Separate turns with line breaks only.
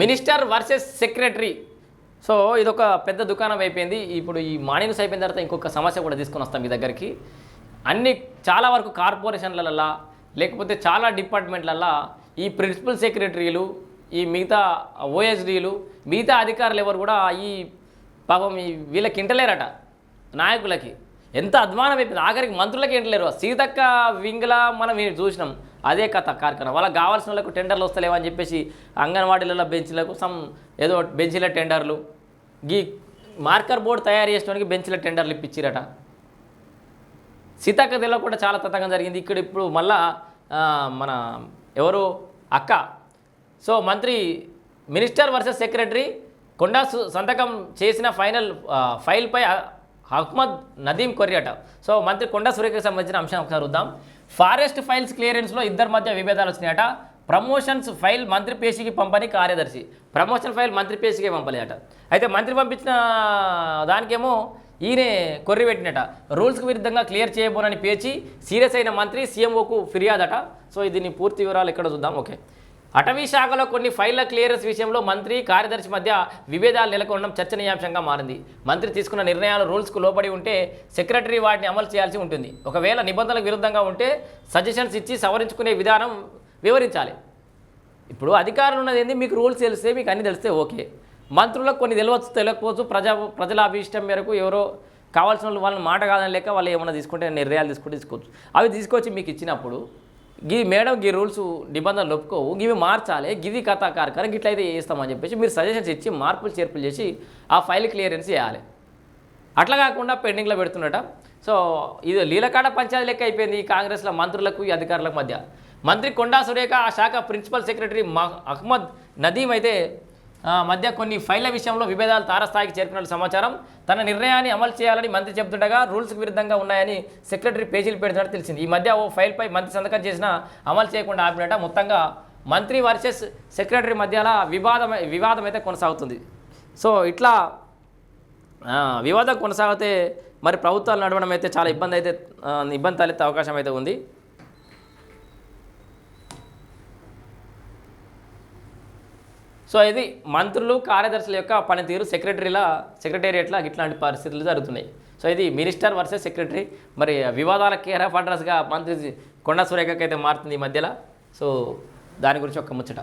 Minister versus secretary. So ఇదొక పెద్ద దుకాణం అయిపోయింది. ఇప్పుడు ఈ మార్నింగ్స్ అయిపోయిన తర్వాత ఇంకొక సమస్య కూడా తీసుకొని వస్తాం మీ దగ్గరికి. అన్ని చాలా వరకు కార్పొరేషన్లల్లో లేకపోతే చాలా డిపార్ట్మెంట్లల్లో ఈ ప్రిన్సిపల్ సెక్రటరీలు ఈ మిగతా ఓఎస్డీలు మిగతా అధికారులు ఎవరు కూడా ఈ పాపం ఈ వీళ్ళకి ఇంటలేరట నాయకులకి. ఎంత అధ్వానం అయిపోయింది. ఆఖరికి మంత్రులకి ఇంటలేరు. సీతక్క వింగ్లా మనం చూసినాం. అదే కథ కార్ఖాన. వాళ్ళకి కావాల్సిన వాళ్ళకు టెండర్లు వస్తలేవని చెప్పేసి అంగన్వాడీలలో బెంచ్లకు సమ్ ఏదో బెంచీల టెండర్లు. గీ మార్కర్ బోర్డు తయారు చేసుకోవడానికి బెంచ్ల టెండర్లు ఇప్పించిరట సీతక్క కూడా చాలా తతంగం జరిగింది. ఇక్కడ ఇప్పుడు మళ్ళా మన ఎవరు? అక్క. సో మంత్రి మినిస్టర్ వర్సెస్ సెక్రటరీ కొండా సు- సంతకం చేసిన ఫైనల్ ఫైల్పై అహ్మద్ నదీం కొరియట సో మంత్రి కొండ సురేఖకి సంబంధించిన అంశం ఒకసారి చూద్దాం. ఫారెస్ట్ ఫైల్స్ క్లియరెన్స్లో ఇద్దరి మధ్య విభేదాలు వచ్చినాయట. ప్రమోషన్స్ ఫైల్ మంత్రి పేషికి పంపని కార్యదర్శి. ప్రమోషన్ ఫైల్ మంత్రి పేషికే పంపలేదట. అయితే మంత్రి పంపించిన దానికేమో ఈయనే కొర్రి పెట్టినట. రూల్స్కి విరుద్ధంగా క్లియర్ చేయబోనని పేచి సీరియస్ అయిన మంత్రి సీఎంఓకు ఫిర్యాదట. సో దీని పూర్తి వివరాలు ఇక్కడ చూద్దాం. ఓకే. అటవీ శాఖలో కొన్ని ఫైళ్ళ క్లియరెన్స్ విషయంలో మంత్రి కార్యదర్శి మధ్య విభేదాలు నెలకొనడం చర్చనీయాంశంగా మారింది. మంత్రి తీసుకున్న నిర్ణయాలు రూల్స్కు లోబడి ఉంటే సెక్రటరీ వాటిని అమలు చేయాల్సి ఉంటుంది. ఒకవేళ నిబంధనలకు విరుద్ధంగా ఉంటే సజెషన్స్ ఇచ్చి సవరించుకునే విధానం వివరించాలి. ఇప్పుడు అధికారులు ఉన్నది ఏంది? మీకు రూల్స్ తెలిస్తే మీకు అన్ని తెలిస్తే ఓకే. మంత్రులకు కొన్ని తెలియవచ్చు తెలియకపోవచ్చు. ప్రజా ప్రజల అభిష్టం మేరకు ఎవరో కావాల్సిన వాళ్ళు వాళ్ళని మాట కాదని లేక వాళ్ళు ఏమైనా తీసుకుంటే నిర్ణయాలు తీసుకుంటే తీసుకోవచ్చు. అవి తీసుకొచ్చి మీకు ఇచ్చినప్పుడు గీ మేడం గీ రూల్స్ నిబంధనలు ఒప్పుకోవు. గివి మార్చాలి. గిది కథా కార్యక్రమం గిట్లయితే చేస్తామని చెప్పేసి మీరు సజెషన్స్ ఇచ్చి మార్పులు చేర్పులు చేసి ఆ ఫైల్ క్లియరెన్స్ చేయాలి. అట్లా కాకుండా పెండింగ్లో పెడుతున్నట. సో ఇది లీలకాడ పంచాయతీ లెక్క అయిపోయింది ఈ కాంగ్రెస్లో మంత్రులకు ఈ అధికారులకు మధ్య. మంత్రి కొండా సురేఖ ఆ శాఖ ప్రిన్సిపల్ సెక్రటరీ మహ్ అహ్మద్ నదీం అయితే మధ్య కొన్ని ఫైళ్ళ విషయంలో విభేదాలు తారస్థాయికి చేరుకున్న సమాచారం. తన నిర్ణయాన్ని అమలు చేయాలని మంత్రి చెబుతుండగా రూల్స్కి విరుద్ధంగా ఉన్నాయని సెక్రటరీ పేజీలు పెడుతున్నట్టు తెలిసింది. ఈ మధ్య ఓ ఫైల్పై మంత్రి సంతకం చేసిన అమలు చేయకుండా ఆపినట. మొత్తంగా మంత్రి వర్సెస్ సెక్రటరీ మధ్యలో వివాదం వివాదం అయితే కొనసాగుతుంది. సో ఇట్లా వివాదం కొనసాగితే మరి ప్రభుత్వాలు నడవడం అయితే చాలా ఇబ్బంది అయితే ఇబ్బంది తలెత్తే అవకాశం అయితే ఉంది. సో ఇది మంత్రులు కార్యదర్శుల యొక్క పనితీరు సెక్రటరీల సెక్రటేరియట్ల ఇట్లాంటి పరిస్థితులు జరుగుతున్నాయి. సో ఇది మినిస్టర్ వర్సెస్ సెక్రటరీ మరి వివాదాల కేర్ ఆఫ్ అడ్రస్గా మంత్రి కొండ సురేఖకైతే అయితే మారుతుంది ఈ మధ్యలో. సో దాని గురించి ఒక ముచ్చట.